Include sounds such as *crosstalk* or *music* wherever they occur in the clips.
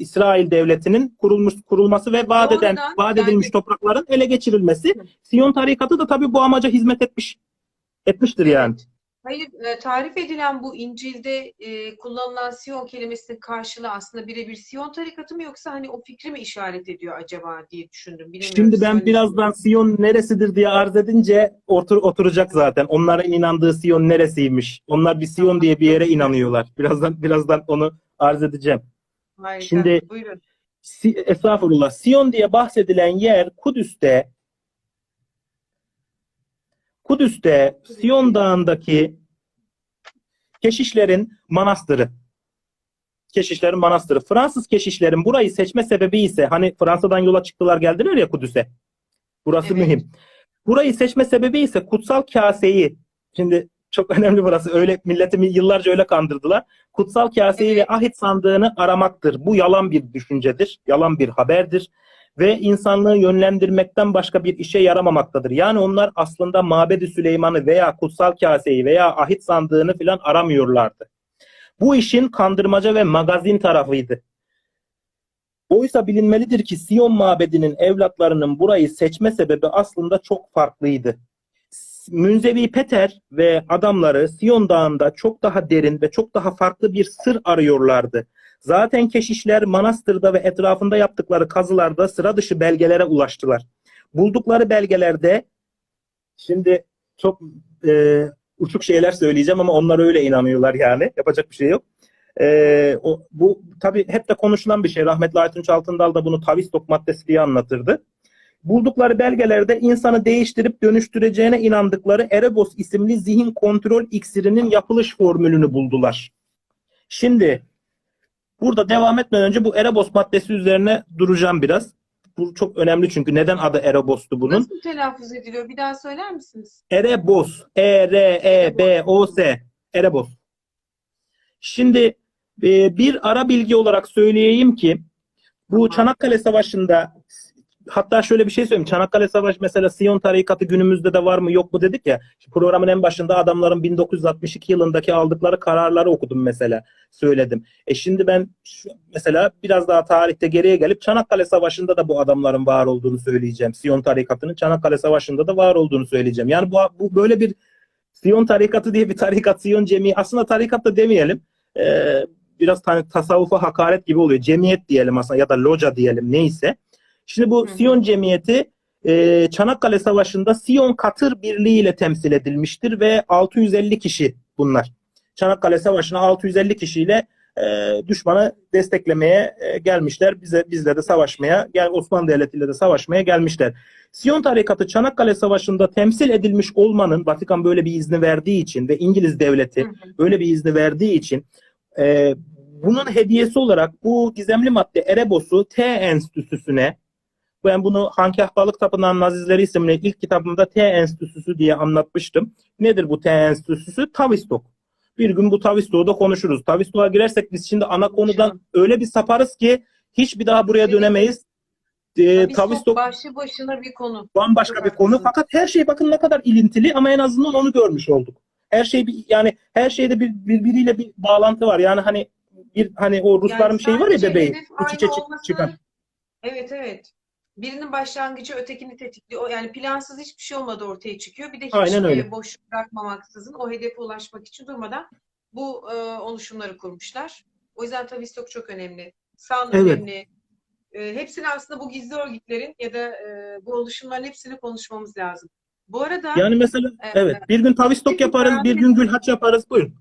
İsrail devletinin kurulmuş kurulması ve vaat eden vaat yani- edilmiş toprakların ele geçirilmesi. Siyon tarikatı da tabii bu amaca hizmet etmiş. Etmiştir yani. Hayır, e, tarif edilen bu İncil'de e, kullanılan Siyon kelimesinin karşılığı aslında birebir Siyon tarikatı mı yoksa hani o fikri mi işaret ediyor acaba diye düşündüm. Bilemiyorum. Şimdi ben birazdan Siyon neresidir diye arz edince otur, oturacak zaten. Onların inandığı Siyon neresiymiş? Onlar bir Siyon diye bir yere inanıyorlar. Birazdan birazdan onu arz edeceğim. Harika. Şimdi- Buyurun. Si, estağfurullah. Siyon diye bahsedilen yer Kudüs'te Kudüs'te Siyon Dağı'ndaki keşişlerin manastırı. Keşişlerin manastırı. Fransız keşişlerin burayı seçme sebebi ise hani Fransa'dan yola çıktılar geldiler ya Kudüs'e. Burası Evet. mühim. Burayı seçme sebebi ise kutsal kaseyi. Şimdi çok önemli burası. Öyle milletimi yıllarca öyle kandırdılar. Kutsal kaseyi ve Evet. ahit sandığını aramaktır. Bu yalan bir düşüncedir. Yalan bir haberdir. Ve insanlığı yönlendirmekten başka bir işe yaramamaktadır. Yani onlar aslında Mabedi Süleyman'ı veya kutsal kaseyi veya ahit sandığını filan aramıyorlardı. Bu işin kandırmaca ve magazin tarafıydı. Oysa bilinmelidir ki Siyon mabedinin evlatlarının burayı seçme sebebi aslında çok farklıydı. Münzevi Peter ve adamları Siyon Dağı'nda çok daha derin ve çok daha farklı bir sır arıyorlardı. Zaten keşişler manastırda ve etrafında yaptıkları kazılarda sıra dışı belgelere ulaştılar. Buldukları belgelerde şimdi çok e, uçuk şeyler söyleyeceğim ama onlar öyle inanıyorlar yani. Yapacak bir şey yok. E, o, bu tabii hep de konuşulan bir şey. Rahmetli Aytunç Altındal da bunu Tavistok maddesi diye anlatırdı. Buldukları belgelerde insanı değiştirip dönüştüreceğine inandıkları Erebos isimli zihin kontrol iksirinin yapılış formülünü buldular. Şimdi burada devam etmeden önce bu Erebos maddesi üzerine duracağım biraz. Bu çok önemli çünkü neden adı Erebos'tu bunun? Nasıl telaffuz ediliyor? Bir daha söyler misiniz? Erebos. E E-R-E-B-O-S. Erebos. Şimdi e, bir ara bilgi olarak söyleyeyim ki bu. Çanakkale Savaşı'nda hatta şöyle bir şey söyleyeyim. Çanakkale Savaşı mesela Siyon tarikatı günümüzde de var mı yok mu dedik ya. Programın en başında adamların 1962 yılındaki aldıkları kararları okudum mesela. Söyledim. E şimdi ben şu, mesela biraz daha tarihte geriye gelip Çanakkale Savaşı'nda da bu adamların var olduğunu söyleyeceğim. Siyon tarikatının Çanakkale Savaşı'nda da var olduğunu söyleyeceğim. Yani bu, bu böyle bir Siyon tarikatı diye bir tarikat, Siyon cemiyi aslında tarikat da demeyelim. Ee, biraz ta- tasavvufa hakaret gibi oluyor. Cemiyet diyelim aslında ya da loca diyelim neyse. Şimdi bu. Siyon cemiyeti e, Çanakkale Savaşı'nda Siyon Katır Birliği ile temsil edilmiştir ve 650 kişi bunlar. Çanakkale Savaşı'na 650 kişiyle e, düşmanı desteklemeye e, gelmişler. Bize bizle de savaşmaya, gel Osmanlı Devleti ile de savaşmaya gelmişler. Siyon tarikatı Çanakkale Savaşı'nda temsil edilmiş olmanın Vatikan böyle bir izni verdiği için ve İngiliz devleti Hı hı. böyle bir izni verdiği için e, bunun hediyesi olarak bu gizemli madde Erebos'u T Enstitüsü'ne ben bunu Hankah Balık Tapınağı Nazizleri isimli ilk kitabımda T Enstitüsü diye anlatmıştım. Nedir bu T Enstitüsü? Tavistok. Bir gün bu Tavistok'u da konuşuruz. Tavistok'a girersek biz şimdi ana konudan öyle bir saparız ki hiçbir daha buraya dönemeyiz. E, çok Tavistok başlı başına bir konu. bambaşka bir konu. Fakat her şey bakın ne kadar ilintili ama en azından onu görmüş olduk. Her şey bir, yani her şeyde bir birbiriyle bir bağlantı var. Yani hani bir hani o Rusların Yani şey var ya bebeği iç içe çıkan. Evet evet. Birinin başlangıcı ötekini tetikliyor. Yani plansız hiçbir şey olmadı ortaya çıkıyor. Bir de hiç Aynen öyle. e, boş bırakmamaksızın o hedefe ulaşmak için durmadan bu e, oluşumları kurmuşlar. O yüzden tabii stok çok önemli. San Evet. önemli. E, hepsini aslında bu gizli örgütlerin ya da e, bu oluşumların hepsini konuşmamız lazım. Bu arada Yani mesela Evet. evet bir gün tavistok Peki, yaparız, bir gün gülhaç yaparız. Buyurun.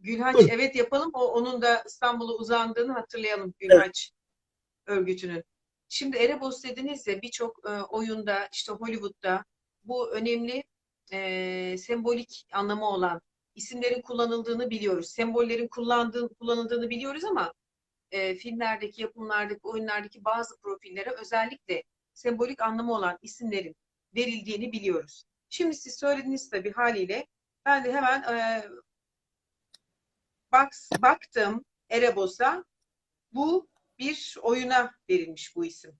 Gülhaç Buyurun. evet yapalım. O onun da İstanbul'a uzandığını hatırlayalım Gülhaç örgütünün. Şimdi Erebos dediniz ya birçok e, oyunda işte Hollywood'da bu önemli e, sembolik anlamı olan isimlerin kullanıldığını biliyoruz. Sembollerin kullandığını, kullanıldığını biliyoruz ama e, filmlerdeki, yapımlardaki, oyunlardaki bazı profillere özellikle sembolik anlamı olan isimlerin verildiğini biliyoruz. Şimdi siz söylediniz tabii haliyle ben de hemen e, bak, baktım Erebos'a bu bir oyuna verilmiş bu isim.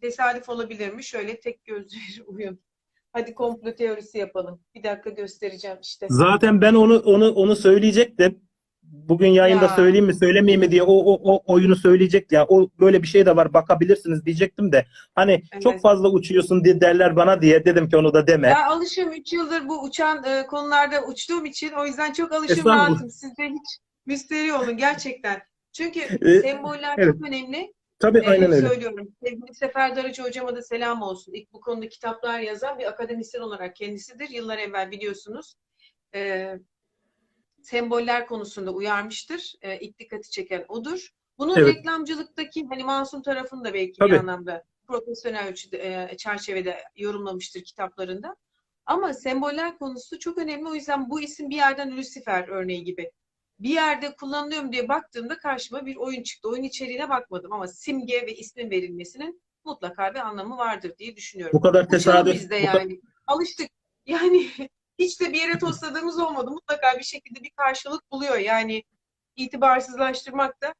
Tesadüf olabilir mi? Şöyle tek gözlü bir oyun. *laughs* Hadi komplo teorisi yapalım. Bir dakika göstereceğim işte. Zaten ben onu onu onu söyleyecektim. bugün yayında Ya. söyleyeyim mi söylemeyeyim mi diye o, o, o oyunu söyleyecek ya o böyle bir şey de var bakabilirsiniz diyecektim de hani Evet. çok fazla uçuyorsun diye derler bana diye dedim ki onu da deme. Ya alışım 3 yıldır bu uçan e, konularda uçtuğum için o yüzden çok alışım rahatım. Siz de hiç müsteri olun gerçekten. Çünkü Ee, semboller evet. çok önemli. Tabii Ee, aynen öyle. söylüyorum. Sevgili Sefer Darıcı hocama da selam olsun. İlk bu konuda kitaplar yazan bir akademisyen olarak kendisidir. Yıllar evvel biliyorsunuz. Ee, semboller konusunda uyarmıştır. Ee, ilk dikkati çeken odur. Bunun Evet. reklamcılıktaki hani masum tarafını da belki Tabii. bir anlamda profesyonel ölçüde, e, çerçevede yorumlamıştır kitaplarında. Ama semboller konusu çok önemli. O yüzden bu isim bir yerden Lucifer örneği gibi. Bir yerde kullanılıyorum diye baktığımda karşıma bir oyun çıktı. Oyun içeriğine bakmadım ama simge ve ismin verilmesinin mutlaka bir anlamı vardır diye düşünüyorum. Bu kadar tesadüf. bizde bu ka- yani. Alıştık. Yani *laughs* hiç de bir yere tosladığımız olmadı. Mutlaka bir şekilde bir karşılık buluyor. Yani itibarsızlaştırmak da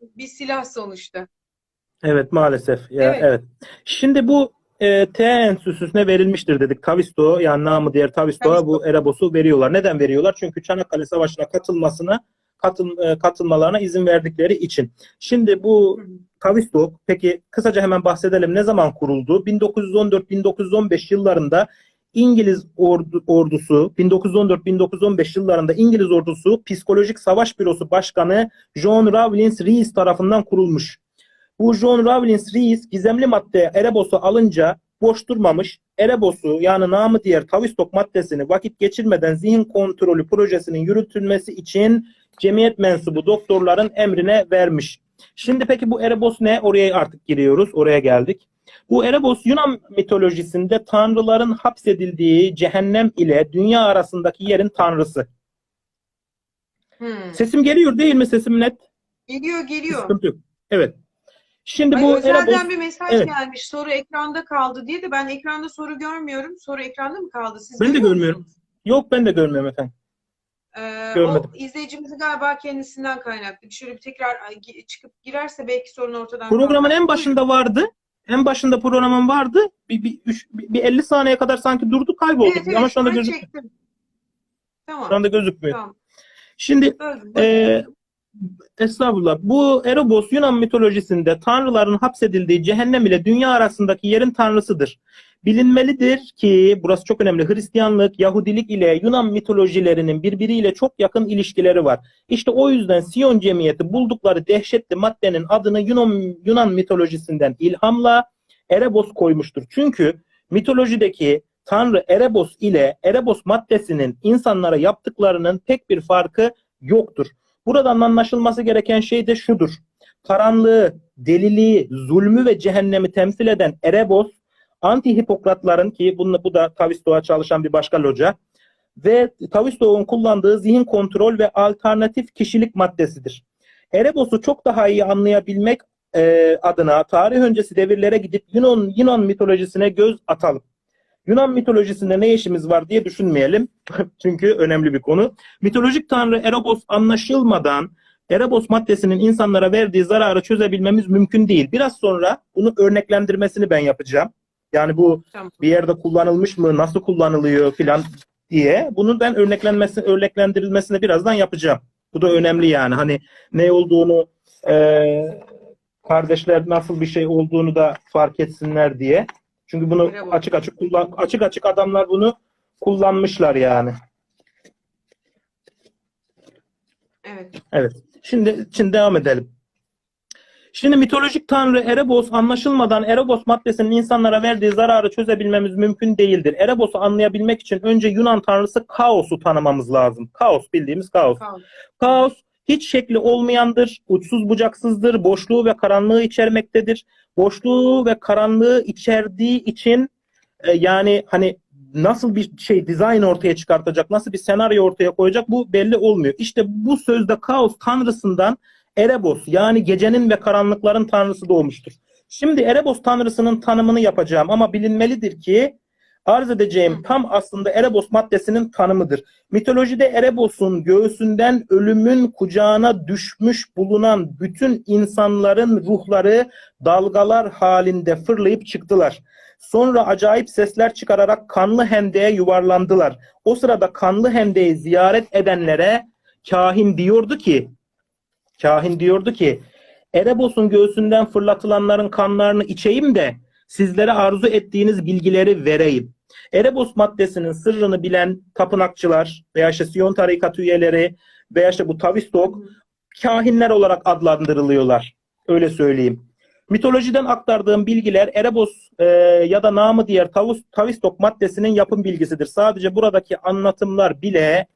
bir silah sonuçta. Evet maalesef. Ya, Evet. evet. Şimdi bu e, T enstitüsüne verilmiştir dedik. Tavisto yani namı diğer Tavisto'ya Tavisto. bu Erebos'u veriyorlar. Neden veriyorlar? Çünkü Çanakkale Savaşı'na katılmasına katıl, e, katılmalarına izin verdikleri için. Şimdi bu. Tavisto peki kısaca hemen bahsedelim. Ne zaman kuruldu? 1914-1915 yıllarında İngiliz ordu, ordusu 1914-1915 yıllarında İngiliz ordusu Psikolojik Savaş Bürosu Başkanı John Rawlins Rees tarafından kurulmuş. Bu John Rawlins Rees gizemli madde Erebos'u alınca boş durmamış. Erebos'u yani namı diğer Tavistok maddesini vakit geçirmeden zihin kontrolü projesinin yürütülmesi için cemiyet mensubu doktorların emrine vermiş. Şimdi peki bu Erebos ne? Oraya artık giriyoruz. Oraya geldik. Bu Erebos Yunan mitolojisinde tanrıların hapsedildiği cehennem ile dünya arasındaki yerin tanrısı. Hmm. Sesim geliyor değil mi? Sesim net. Geliyor geliyor. Sıkıntı yok. Evet. Şimdi Ay, bu özelden bir mesaj Evet. gelmiş. Soru ekranda kaldı diye de ben ekranda soru görmüyorum. Soru ekranda mı kaldı? Siz Ben de görmüyorum. musunuz? yok ben de görmüyorum efendim. Ee, Görmedim. o izleyicimizin galiba kendisinden kaynaklı. Şöyle bir tekrar çıkıp girerse belki sorun ortadan Programın kalkar. en başında vardı. En başında programın vardı. Bir, bir, üç- bir, bir 50 saniye kadar sanki durdu kayboldu. Evet, evet, Ama şu anda, ben gözük, çektim. şu Tamam. anda gözükmüyor. Tamam. Şimdi buyurun. e, estağfurullah. Bu Erebos Yunan mitolojisinde tanrıların hapsedildiği cehennem ile dünya arasındaki yerin tanrısıdır. Bilinmelidir ki burası çok önemli. Hristiyanlık, Yahudilik ile Yunan mitolojilerinin birbiriyle çok yakın ilişkileri var. İşte o yüzden Siyon cemiyeti buldukları dehşetli maddenin adını Yunan, Yunan mitolojisinden ilhamla Erebos koymuştur. Çünkü mitolojideki tanrı Erebos ile Erebos maddesinin insanlara yaptıklarının pek bir farkı yoktur. Buradan anlaşılması gereken şey de şudur. Karanlığı, deliliği, zulmü ve cehennemi temsil eden Erebos, anti-Hipokratların ki bunu, bu da Tavisto'a çalışan bir başka loca ve Tavisto'nun kullandığı zihin kontrol ve alternatif kişilik maddesidir. Erebos'u çok daha iyi anlayabilmek e, adına tarih öncesi devirlere gidip Yunan, Yunan mitolojisine göz atalım. Yunan mitolojisinde ne işimiz var diye düşünmeyelim. *laughs* Çünkü önemli bir konu. Mitolojik tanrı Erebos anlaşılmadan Erebos maddesinin insanlara verdiği zararı çözebilmemiz mümkün değil. Biraz sonra bunu örneklendirmesini ben yapacağım. Yani bu Tamam. bir yerde kullanılmış mı, nasıl kullanılıyor filan diye. Bunun ben örneklenmesi, örneklendirilmesini birazdan yapacağım. Bu da önemli yani. Hani ne olduğunu eee, kardeşler nasıl bir şey olduğunu da fark etsinler diye. Çünkü bunu açık açık kullan açık açık adamlar bunu kullanmışlar yani. Evet. Evet. Şimdi şimdi devam edelim. Şimdi mitolojik tanrı Erebos anlaşılmadan Erebos maddesinin insanlara verdiği zararı çözebilmemiz mümkün değildir. Erebos'u anlayabilmek için önce Yunan tanrısı Kaos'u tanımamız lazım. Kaos bildiğimiz kaos. Tamam. Kaos hiç şekli olmayandır, uçsuz bucaksızdır, boşluğu ve karanlığı içermektedir. Boşluğu ve karanlığı içerdiği için e, yani hani nasıl bir şey dizayn ortaya çıkartacak, nasıl bir senaryo ortaya koyacak bu belli olmuyor. İşte bu sözde kaos tanrısından Erebos yani gecenin ve karanlıkların tanrısı doğmuştur. Şimdi Erebos tanrısının tanımını yapacağım ama bilinmelidir ki arz edeceğim tam aslında Erebos maddesinin tanımıdır. Mitolojide Erebos'un göğsünden ölümün kucağına düşmüş bulunan bütün insanların ruhları dalgalar halinde fırlayıp çıktılar. Sonra acayip sesler çıkararak kanlı hendeye yuvarlandılar. O sırada kanlı hendeyi ziyaret edenlere kahin diyordu ki kahin diyordu ki Erebos'un göğsünden fırlatılanların kanlarını içeyim de sizlere arzu ettiğiniz bilgileri vereyim. Erebos maddesinin sırrını bilen tapınakçılar veya işte Siyon tarikat üyeleri veya işte bu Tavistok kahinler olarak adlandırılıyorlar. Öyle söyleyeyim. Mitolojiden aktardığım bilgiler Erebos e, ya da namı diğer tavus, Tavistok maddesinin yapım bilgisidir. Sadece buradaki anlatımlar bile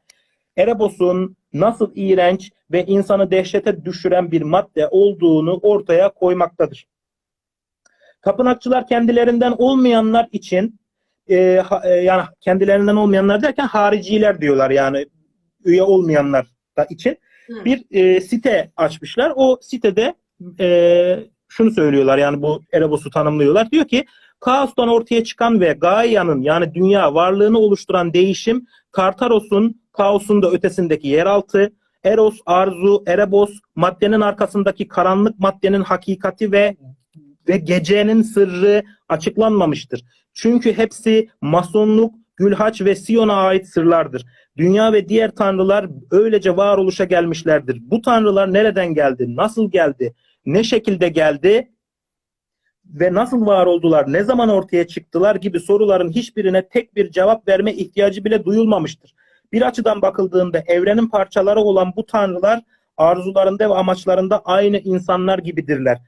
Erebos'un nasıl iğrenç ve insanı dehşete düşüren bir madde olduğunu ortaya koymaktadır. Tapınakçılar kendilerinden olmayanlar için e, ha- e, yani kendilerinden olmayanlar derken hariciler diyorlar yani üye olmayanlar da için Hı. bir e, site açmışlar. O sitede e, şunu söylüyorlar yani bu Erebos'u tanımlıyorlar. Diyor ki kaostan ortaya çıkan ve Gaia'nın yani dünya varlığını oluşturan değişim Tartaros'un kaosun da ötesindeki yeraltı, Eros, Arzu, Erebos, maddenin arkasındaki karanlık maddenin hakikati ve ve gecenin sırrı açıklanmamıştır. Çünkü hepsi masonluk, Gülhaç ve Siyon'a ait sırlardır. Dünya ve diğer tanrılar öylece varoluşa gelmişlerdir. Bu tanrılar nereden geldi? Nasıl geldi? Ne şekilde geldi? Ve nasıl var oldular? Ne zaman ortaya çıktılar gibi soruların hiçbirine tek bir cevap verme ihtiyacı bile duyulmamıştır. Bir açıdan bakıldığında evrenin parçaları olan bu tanrılar arzularında ve amaçlarında aynı insanlar gibidirler.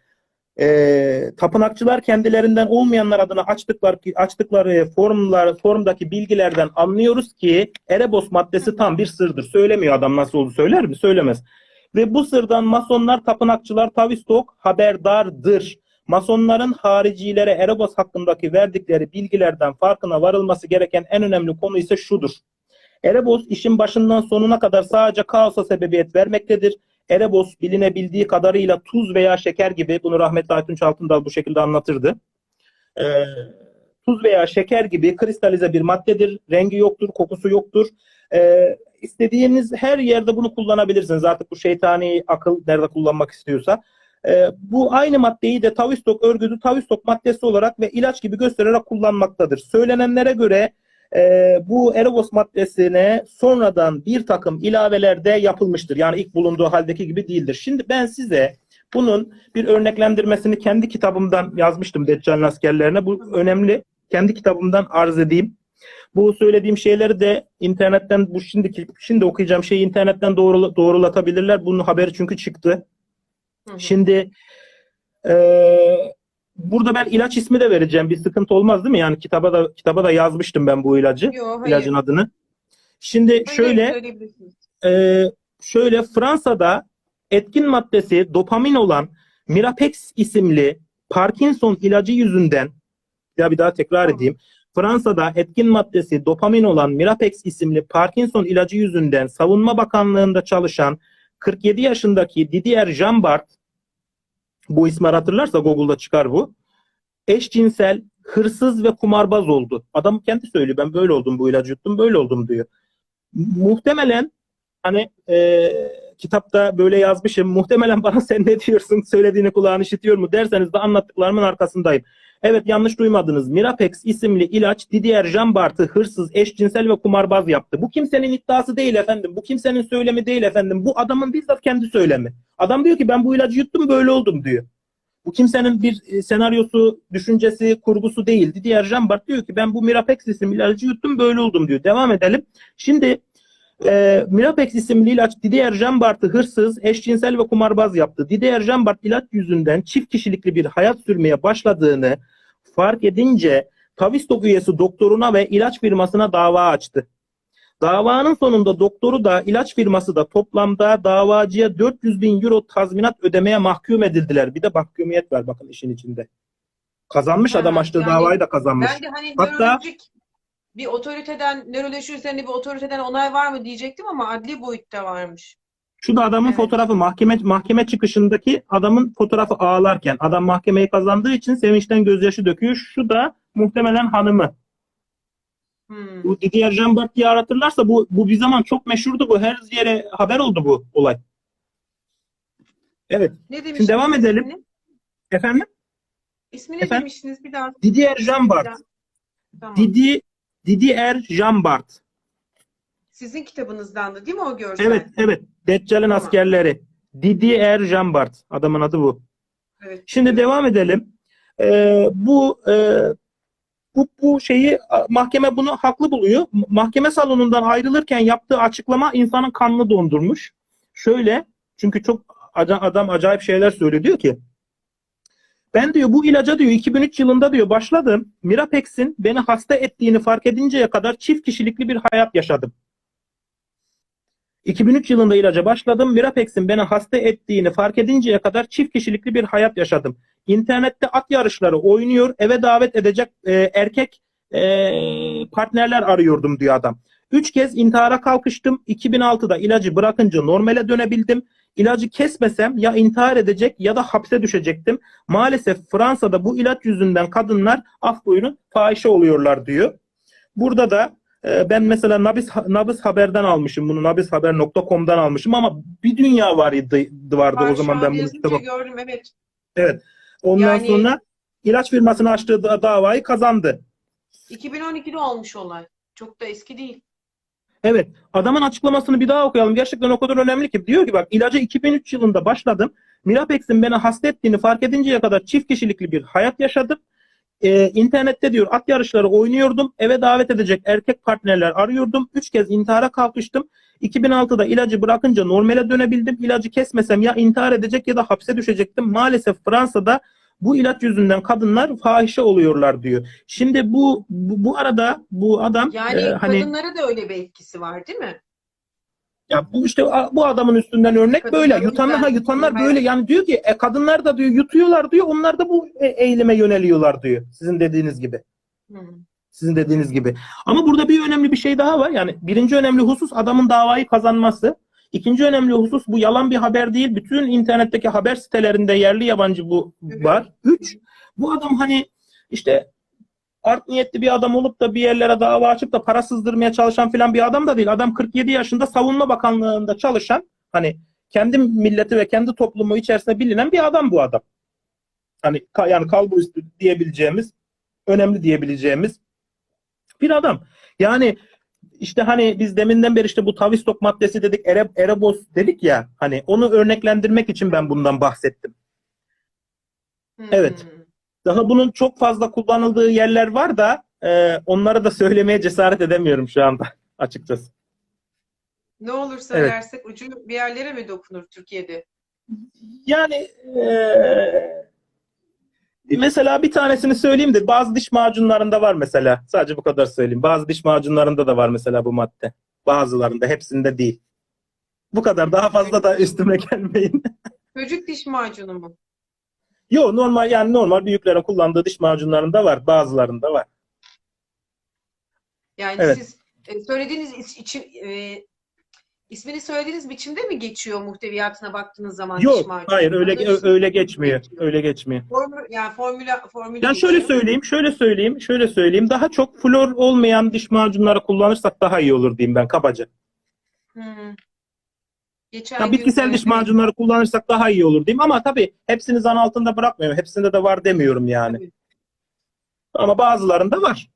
Ee, tapınakçılar kendilerinden olmayanlar adına açtıkları açtıkları formlar formdaki bilgilerden anlıyoruz ki Erebos maddesi tam bir sırdır. Söylemiyor adam nasıl oldu söyler mi? Söylemez. Ve bu sırdan masonlar, tapınakçılar, tavistok haberdardır. Masonların haricilere Erebos hakkındaki verdikleri bilgilerden farkına varılması gereken en önemli konu ise şudur. Erebos işin başından sonuna kadar sadece kaosa sebebiyet vermektedir. Erebos bilinebildiği kadarıyla tuz veya şeker gibi, bunu rahmetli Aytunç Altındal bu şekilde anlatırdı. Ee, tuz veya şeker gibi kristalize bir maddedir. Rengi yoktur, kokusu yoktur. Ee, istediğiniz her yerde bunu kullanabilirsiniz. Artık bu şeytani akıl nerede kullanmak istiyorsa. Ee, bu aynı maddeyi de Tavistok örgütü Tavistok maddesi olarak ve ilaç gibi göstererek kullanmaktadır. Söylenenlere göre e, bu Erebos maddesine sonradan bir takım ilaveler de yapılmıştır. Yani ilk bulunduğu haldeki gibi değildir. Şimdi ben size bunun bir örneklendirmesini kendi kitabımdan yazmıştım Deccal'in askerlerine. Bu önemli. Kendi kitabımdan arz edeyim. Bu söylediğim şeyleri de internetten bu şimdiki şimdi okuyacağım şeyi internetten doğru, doğrulatabilirler. Bunun haberi çünkü çıktı. Hı hı. Şimdi eee, burada ben ilaç ismi de vereceğim. Bir sıkıntı olmaz değil mi? Yani kitaba da kitaba da yazmıştım ben bu ilacı. Yo, hayır. ilacın adını. Şimdi Hayır, şöyle e, şöyle Fransa'da etkin maddesi dopamin olan Mirapex isimli Parkinson ilacı yüzünden ya bir daha tekrar Tamam. edeyim. Fransa'da etkin maddesi dopamin olan Mirapex isimli Parkinson ilacı yüzünden Savunma Bakanlığı'nda çalışan 47 yaşındaki Didier Jambart bu ismi hatırlarsa Google'da çıkar bu. Eşcinsel, hırsız ve kumarbaz oldu. Adam kendi söylüyor. Ben böyle oldum bu ilacı yuttum böyle oldum diyor. Muhtemelen hani e, kitapta böyle yazmışım. Muhtemelen bana sen ne diyorsun söylediğini kulağın işitiyor mu derseniz de anlattıklarımın arkasındayım. Evet yanlış duymadınız. Mirapex isimli ilaç Didier Jambart'ı hırsız, eşcinsel ve kumarbaz yaptı. Bu kimsenin iddiası değil efendim. Bu kimsenin söylemi değil efendim. Bu adamın bizzat kendi söylemi. Adam diyor ki ben bu ilacı yuttum böyle oldum diyor. Bu kimsenin bir e, senaryosu, düşüncesi, kurgusu değil. Didier Jambart diyor ki ben bu Mirapex isimli ilacı yuttum böyle oldum diyor. Devam edelim. Şimdi e, Mirapex isimli ilaç Didier Jambart'ı hırsız, eşcinsel ve kumarbaz yaptı. Didier Jambart ilaç yüzünden çift kişilikli bir hayat sürmeye başladığını fark edince Tavistok üyesi doktoruna ve ilaç firmasına dava açtı. Davanın sonunda doktoru da ilaç firması da toplamda davacıya 400 bin euro tazminat ödemeye mahkum edildiler. Bir de mahkumiyet var bakın işin içinde. Kazanmış Ha, adam açtığı yani davayı da kazanmış. Ben de hani Hatta- nörolojik bir otoriteden, nöroloji üzerine bir otoriteden onay var mı diyecektim ama adli boyutta varmış. Şu da adamın Evet. fotoğrafı mahkeme mahkeme çıkışındaki adamın fotoğrafı ağlarken adam mahkemeyi kazandığı için sevinçten gözyaşı döküyor. Şu da muhtemelen hanımı. Hmm. Bu Didier Jambart diye aratırlarsa bu bu bir zaman çok meşhurdu bu. Her yere haber oldu bu olay. Evet. Ne demiştiniz? Şimdi devam edelim. ismini? Efendim? İsmini Efendim? demiştiniz bir daha. Didier Jambart. Tamam. Didi Didier Jambart. Sizin kitabınızdandı değil mi o görsel? Evet, evet. Deccal'in Tamam. askerleri. Didier Jambard. Adamın adı bu. Evet. Şimdi devam edelim. Ee, bu e, bu bu şeyi mahkeme bunu haklı buluyor. Mahkeme salonundan ayrılırken yaptığı açıklama insanın kanını dondurmuş. Şöyle çünkü çok adam, adam acayip şeyler söylüyor. Diyor ki ben diyor bu ilaca diyor 2003 yılında diyor başladım. Mirapex'in beni hasta ettiğini fark edinceye kadar çift kişilikli bir hayat yaşadım. 2003 yılında ilaca başladım. Mirapex'in beni hasta ettiğini fark edinceye kadar çift kişilikli bir hayat yaşadım. İnternette at yarışları oynuyor, eve davet edecek e, erkek e, partnerler arıyordum diyor adam. Üç kez intihara kalkıştım. 2006'da ilacı bırakınca normale dönebildim. İlacı kesmesem ya intihar edecek ya da hapse düşecektim. Maalesef Fransa'da bu ilaç yüzünden kadınlar af buyurun fahişe oluyorlar diyor. Burada da e, ben mesela Nabis, Nabis Haber'den almışım bunu. Nabishaber.com'dan almışım ama bir dünya vardı, vardı Var, o zaman ben bunu gördüm evet. Evet. Ondan Yani- sonra ilaç firmasına açtığı da- davayı kazandı. 2012'de olmuş olay. Çok da eski değil. Evet. Adamın açıklamasını bir daha okuyalım. Gerçekten o kadar önemli ki. Diyor ki bak ilaca 2003 yılında başladım. Mirapex'in beni hasta ettiğini fark edinceye kadar çift kişilikli bir hayat yaşadım. Ee, internette diyor at yarışları oynuyordum. Eve davet edecek erkek partnerler arıyordum. Üç kez intihara kalkıştım. 2006'da ilacı bırakınca normale dönebildim. İlacı kesmesem ya intihar edecek ya da hapse düşecektim. Maalesef Fransa'da bu ilaç yüzünden kadınlar fahişe oluyorlar diyor. Şimdi bu bu, bu arada bu adam Yani e, hani kadınlara da öyle bir etkisi var değil mi? ya bu işte bu adamın üstünden örnek Kadınların böyle. Yutanlar ha yutanlar ben- böyle. Yani diyor ki e, kadınlar da diyor yutuyorlar diyor. Onlar da bu eğilime yöneliyorlar diyor. Sizin dediğiniz gibi. Hı. Sizin dediğiniz gibi. Ama burada bir önemli bir şey daha var. Yani birinci önemli husus adamın davayı kazanması. İkinci önemli husus bu yalan bir haber değil. Bütün internetteki haber sitelerinde yerli yabancı bu var. Üç, bu adam hani işte art niyetli bir adam olup da bir yerlere dava açıp da para sızdırmaya çalışan filan bir adam da değil. Adam 47 yaşında savunma bakanlığında çalışan hani kendi milleti ve kendi toplumu içerisinde bilinen bir adam bu adam. Hani yani kalbur üstü diyebileceğimiz önemli diyebileceğimiz bir adam. Yani işte hani biz deminden beri işte bu tavistok maddesi dedik, ere, erebos dedik ya hani onu örneklendirmek için ben bundan bahsettim. Hı. Evet. Daha bunun çok fazla kullanıldığı yerler var da e, onları da söylemeye cesaret edemiyorum şu anda *laughs* açıkçası. Ne olur söylersek ucu bir yerlere mi dokunur Türkiye'de? Yani e, mesela bir tanesini söyleyeyim de bazı diş macunlarında var mesela. Sadece bu kadar söyleyeyim. Bazı diş macunlarında da var mesela bu madde. Bazılarında, hepsinde değil. Bu kadar. Daha fazla da üstüme gelmeyin. *laughs* Çocuk diş macunu mu? Yo normal yani normal büyüklerin kullandığı diş macunlarında var. Bazılarında var. Yani Evet. siz e, söylediğiniz iç- içi, e, ismini söylediğiniz biçimde mi geçiyor muhteviyatına baktığınız zaman diş Yok, macunu? hayır öyle Anladınız mı? öyle geçmiyor. Öyle geçmiyor. Formül, yani formüla, formülü Yani şöyle geçiyor. söyleyeyim, şöyle söyleyeyim, şöyle söyleyeyim. Daha çok flor olmayan diş macunları kullanırsak daha iyi olur diyeyim ben kabaca. Hı. Geçen Yani bitkisel diş söylediğiniz- macunları kullanırsak daha iyi olur diyeyim ama tabii hepsini zan altında bırakmıyorum. Hepsinde de var demiyorum yani. Tabii. Ama bazılarında var.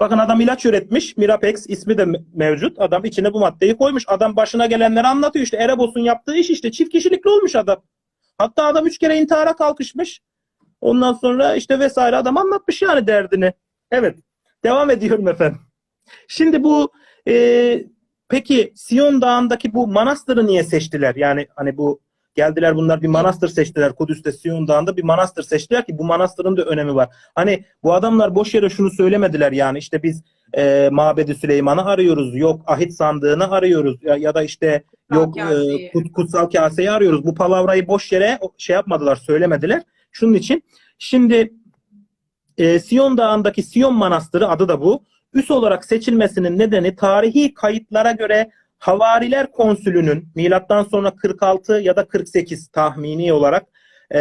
Bakın adam ilaç üretmiş. Mirapex ismi de me- mevcut. Adam içine bu maddeyi koymuş. Adam başına gelenleri anlatıyor. İşte Erebos'un yaptığı iş işte çift kişilikli olmuş adam. Hatta adam üç kere intihara kalkışmış. Ondan sonra işte vesaire adam anlatmış yani derdini. Evet. Devam ediyorum efendim. Şimdi bu e, peki Siyon Dağı'ndaki bu manastırı niye seçtiler? Yani hani bu geldiler bunlar bir manastır seçtiler. Kudüs'te Siyon Dağı'nda bir manastır seçtiler ki bu manastırın da önemi var. Hani bu adamlar boş yere şunu söylemediler yani işte biz e, Mabedi Süleyman'ı arıyoruz. Yok ahit sandığını arıyoruz. Ya, ya da işte Kutsal yok e, kut- kutsal kaseyi arıyoruz. Bu palavrayı boş yere şey yapmadılar, söylemediler. Şunun için şimdi e, Siyon Dağı'ndaki Siyon Manastırı adı da bu. Üs olarak seçilmesinin nedeni tarihi kayıtlara göre Havariler Konsülü'nün milattan sonra 46 ya da 48 tahmini olarak e,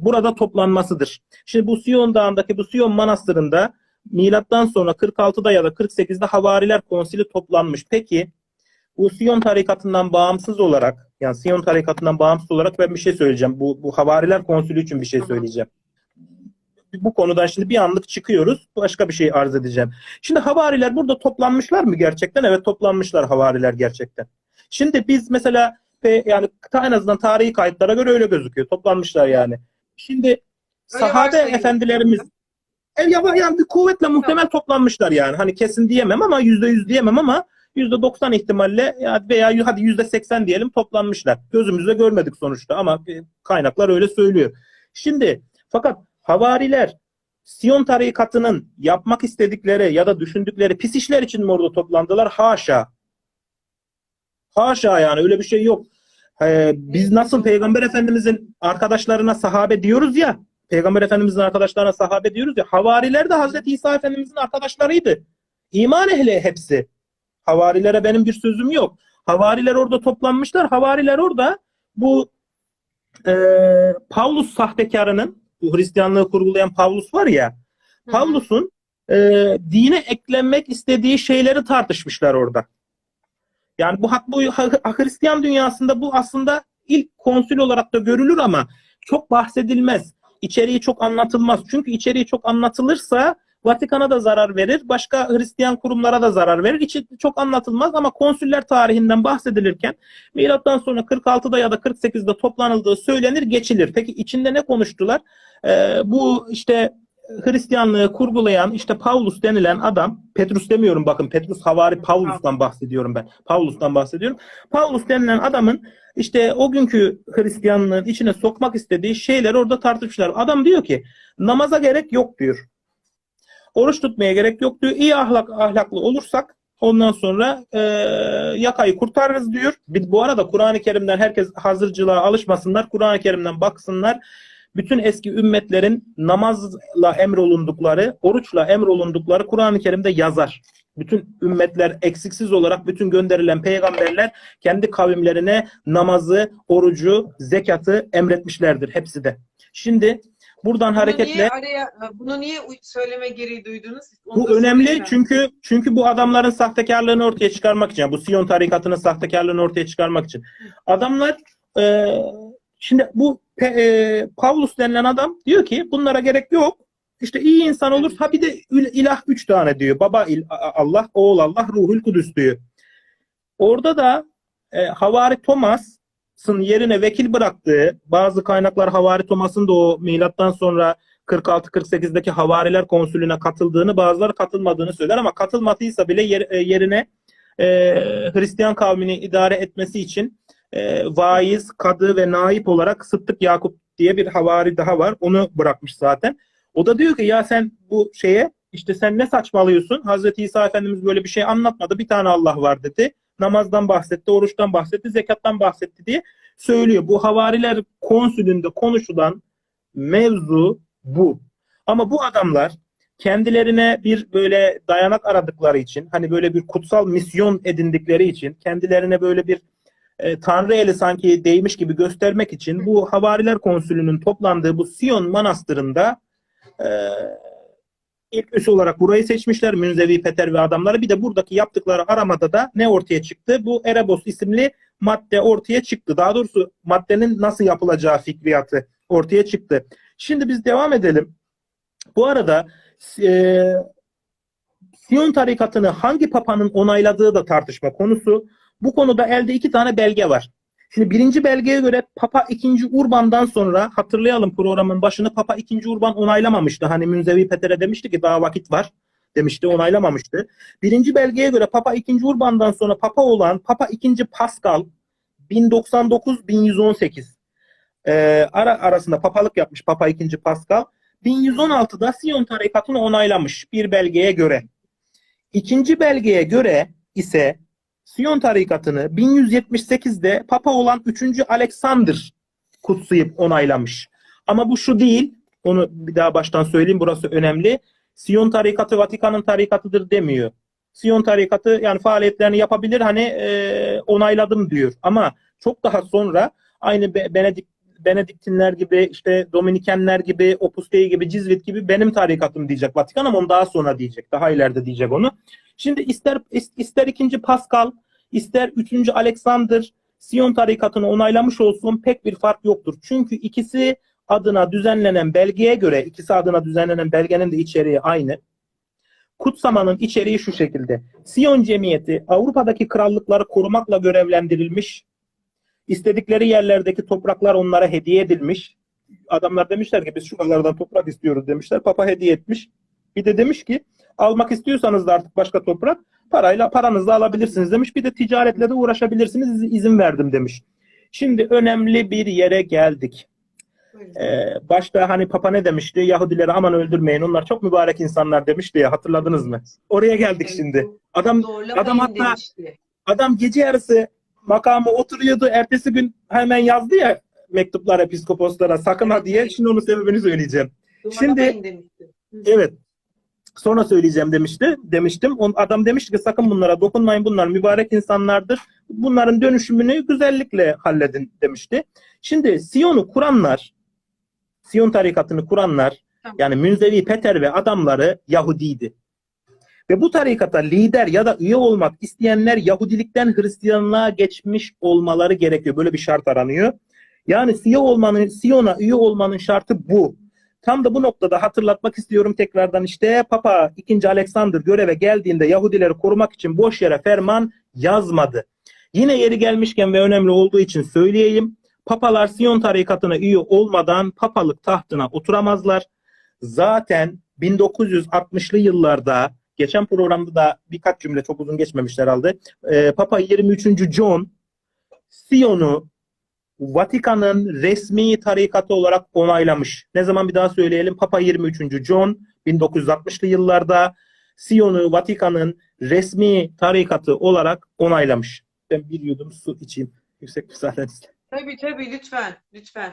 burada toplanmasıdır. Şimdi bu Siyon Dağı'ndaki bu Siyon Manastırı'nda milattan sonra 46'da ya da 48'de Havariler Konsili toplanmış. Peki bu Siyon tarikatından bağımsız olarak yani Siyon tarikatından bağımsız olarak ben bir şey söyleyeceğim. Bu, bu Havariler Konsülü için bir şey söyleyeceğim. Bu konudan şimdi bir anlık çıkıyoruz. Başka bir şey arz edeceğim. Şimdi havariler burada toplanmışlar mı gerçekten? Evet toplanmışlar havariler gerçekten. Şimdi biz mesela yani en azından tarihi kayıtlara göre öyle gözüküyor. Toplanmışlar yani. Şimdi sahabe varsayıyoruz. efendilerimiz e, ya, yani bir kuvvetle muhtemel toplanmışlar yani. Hani kesin diyemem ama yüzde yüz diyemem ama yüzde doksan ihtimalle ya veya hadi yüzde seksen diyelim toplanmışlar. Gözümüzle görmedik sonuçta ama e, kaynaklar öyle söylüyor. Şimdi fakat havariler Siyon tarikatının yapmak istedikleri ya da düşündükleri pis işler için mi orada toplandılar? Haşa. Haşa yani öyle bir şey yok. Ee, biz nasıl Peygamber Efendimizin arkadaşlarına sahabe diyoruz ya, Peygamber Efendimizin arkadaşlarına sahabe diyoruz ya, havariler de Hazreti İsa Efendimizin arkadaşlarıydı. İman ehli hepsi. Havarilere benim bir sözüm yok. Havariler orada toplanmışlar. Havariler orada bu e, Pavlus sahtekarının, bu Hristiyanlığı kurgulayan Pavlus var ya, Pavlus'un e, dine eklenmek istediği şeyleri tartışmışlar orada. Yani bu, hak- bu Hristiyan dünyasında bu aslında ilk konsül olarak da görülür ama çok bahsedilmez. İçeriği çok anlatılmaz. Çünkü içeriği çok anlatılırsa Vatikan'a da zarar verir, başka Hristiyan kurumlara da zarar verir. İçi çok anlatılmaz ama konsüller tarihinden bahsedilirken milattan sonra 46'da ya da 48'de toplanıldığı söylenir, geçilir. Peki içinde ne konuştular? Ee, bu işte Hristiyanlığı kurgulayan işte Paulus denilen adam, Petrus demiyorum bakın Petrus havari Paulus'tan bahsediyorum ben. Paulus'tan bahsediyorum. Paulus denilen adamın işte o günkü Hristiyanlığın içine sokmak istediği şeyler orada tartışmışlar. Adam diyor ki namaza gerek yok diyor. Oruç tutmaya gerek yok diyor. İyi ahlak ahlaklı olursak ondan sonra e, yakayı kurtarırız diyor. Bu arada Kur'an-ı Kerim'den herkes hazırcılığa alışmasınlar. Kur'an-ı Kerim'den baksınlar bütün eski ümmetlerin namazla emrolundukları, oruçla emrolundukları Kur'an-ı Kerim'de yazar. Bütün ümmetler eksiksiz olarak bütün gönderilen peygamberler kendi kavimlerine namazı, orucu, zekatı emretmişlerdir hepsi de. Şimdi buradan Bunu hareketle niye araya, bunu niye söyleme gereği duydunuz? Onu bu önemli söyleyeyim. çünkü çünkü bu adamların sahtekarlığını ortaya çıkarmak için, bu Siyon tarikatının sahtekarlığını ortaya çıkarmak için. Adamlar e, şimdi bu Pe- e, Pavlus denilen adam diyor ki bunlara gerek yok. İşte iyi insan olur. Ha bir de ilah üç tane diyor. Baba il- Allah, oğul Allah, ruhul kudüs diyor. Orada da e, Havari Thomas'ın yerine vekil bıraktığı bazı kaynaklar Havari Thomas'ın da o milattan sonra 46-48'deki Havariler Konsülüne katıldığını bazıları katılmadığını söyler ama katılmadıysa bile yer- e, yerine e, Hristiyan kavmini idare etmesi için e, vaiz, kadı ve naip olarak Sıddık Yakup diye bir havari daha var. Onu bırakmış zaten. O da diyor ki ya sen bu şeye işte sen ne saçmalıyorsun? Hazreti İsa Efendimiz böyle bir şey anlatmadı. Bir tane Allah var dedi. Namazdan bahsetti, oruçtan bahsetti, zekattan bahsetti diye söylüyor. Bu havariler konsülünde konuşulan mevzu bu. Ama bu adamlar kendilerine bir böyle dayanak aradıkları için, hani böyle bir kutsal misyon edindikleri için, kendilerine böyle bir e, Tanrı eli sanki değmiş gibi göstermek için bu Havariler Konsülü'nün toplandığı bu Siyon Manastırı'nda e, ilk üs olarak burayı seçmişler. Münzevi Peter ve adamları. Bir de buradaki yaptıkları aramada da ne ortaya çıktı? Bu Erebos isimli madde ortaya çıktı. Daha doğrusu maddenin nasıl yapılacağı fikriyatı ortaya çıktı. Şimdi biz devam edelim. Bu arada e, Siyon tarikatını hangi papanın onayladığı da tartışma konusu. Bu konuda elde iki tane belge var. Şimdi birinci belgeye göre Papa 2. Urban'dan sonra hatırlayalım programın başını Papa 2. Urban onaylamamıştı. Hani Münzevi Peter'e demişti ki daha vakit var demişti onaylamamıştı. Birinci belgeye göre Papa 2. Urban'dan sonra Papa olan Papa 2. Pascal 1099-1118 e, ara arasında papalık yapmış Papa 2. Pascal. 1116'da Siyon tarikatını onaylamış bir belgeye göre. İkinci belgeye göre ise Siyon tarikatını 1178'de Papa olan 3. Alexander kutsayıp onaylamış. Ama bu şu değil. Onu bir daha baştan söyleyeyim. Burası önemli. Siyon tarikatı Vatikan'ın tarikatıdır demiyor. Siyon tarikatı yani faaliyetlerini yapabilir hani e, onayladım diyor. Ama çok daha sonra aynı Be- Benedik Benediktinler gibi işte Dominikenler gibi Opus Dei gibi Cizvit gibi benim tarikatım diyecek Vatikan ama onu daha sonra diyecek. Daha ileride diyecek onu. Şimdi ister ister ikinci Pascal, ister üçüncü Alexander Siyon tarikatını onaylamış olsun pek bir fark yoktur. Çünkü ikisi adına düzenlenen belgeye göre ikisi adına düzenlenen belgenin de içeriği aynı. Kutsamanın içeriği şu şekilde. Siyon Cemiyeti Avrupa'daki krallıkları korumakla görevlendirilmiş. İstedikleri yerlerdeki topraklar onlara hediye edilmiş. Adamlar demişler ki biz şu kadardan toprak istiyoruz demişler. Papa hediye etmiş. Bir de demiş ki almak istiyorsanız da artık başka toprak parayla paranızla alabilirsiniz demiş. Bir de ticaretle de uğraşabilirsiniz iz- izin verdim demiş. Şimdi önemli bir yere geldik. Ee, başta hani Papa ne demişti? Yahudileri aman öldürmeyin onlar çok mübarek insanlar demişti ya hatırladınız mı? Oraya geldik şimdi. Adam adam hatta- demişti. adam gece yarısı makamı oturuyordu. Ertesi gün hemen yazdı ya mektuplar episkoposlara sakın ha diye. Şimdi onun sebebini söyleyeceğim. Demişti. Hı. Evet. Sonra söyleyeceğim demişti. Demiştim. On, adam demişti ki sakın bunlara dokunmayın. Bunlar mübarek insanlardır. Bunların dönüşümünü güzellikle halledin demişti. Şimdi Siyon'u kuranlar, Siyon tarikatını kuranlar Tamam. yani Münzevi Peter ve adamları Yahudiydi. Ve bu tarikata lider ya da üye olmak isteyenler Yahudilikten Hristiyanlığa geçmiş olmaları gerekiyor. Böyle bir şart aranıyor. Yani Siyon olmanın, Siyon'a üye olmanın şartı bu. Tam da bu noktada hatırlatmak istiyorum tekrardan işte Papa 2. Alexander göreve geldiğinde Yahudileri korumak için boş yere ferman yazmadı. Yine yeri gelmişken ve önemli olduğu için söyleyeyim. Papalar Siyon tarikatına üye olmadan papalık tahtına oturamazlar. Zaten 1960'lı yıllarda geçen programda da birkaç cümle çok uzun geçmemiş herhalde. Ee, Papa 23. John Siyon'u Vatikan'ın resmi tarikatı olarak onaylamış. Ne zaman bir daha söyleyelim? Papa 23. John 1960'lı yıllarda Siyon'u Vatikan'ın resmi tarikatı olarak onaylamış. Ben bir yudum su içeyim. Yüksek müsaadenizle. Tabii tabii lütfen. Lütfen.